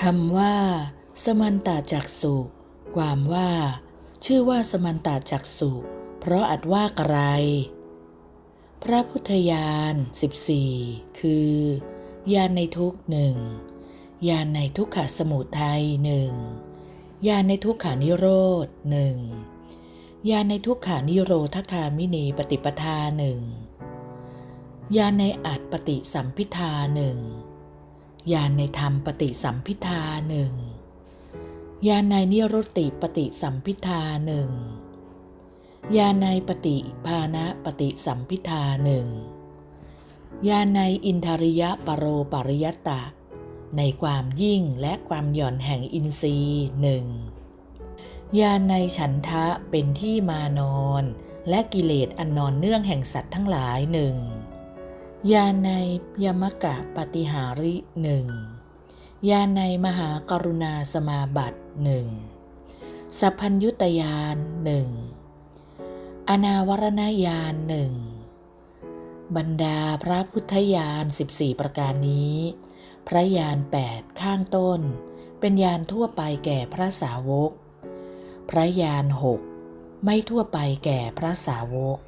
คำว่า สมันตาจักสุความว่า ชื่อว่าสมันตาจักสุเพราะอัดว่าไกรพระพุทธญาณ14 คือญาณในทุกหนึ่งญาณในทุกขสมุทัยหนึ่งญาณในทุกขานิโรธหนึ่งญาณในทุกขานิโรธคามินีปฏิปทาหนึ่งญาณในอัตปฏิสัมพิทาหนึ่ง ญาณในธรรมปฏิสัมพิทาหนึ่งญาณในนิโรติปฏิสัมพิทาหนึ่งญาณในปฏิภาณปฏิสัมพิทาหนึ่งญาณในอินทริยปโรปริยตะ ในความยิ่งและความหย่อนแห่งอินทรีย์หนึ่งญาณในฉันทะเป็นที่มานอน และกิเลสอันนอนเนื่องแห่งสัตว์ทั้งหลายหนึ่ง ญาในยมกะปฏิหาริหนึ่งญาในมหากรุณาสมาบัติหนึ่งสัพพัญยุตยานหนึ่งอนาวรณญาณหนึ่งบรรดาพระพุทธญาณ14 ประการนี้ พระญาณ8ข้างต้น เป็นญาณทั่วไปแก่พระสาวก พระญาณ6ไม่ทั่วไปแก่พระสาวก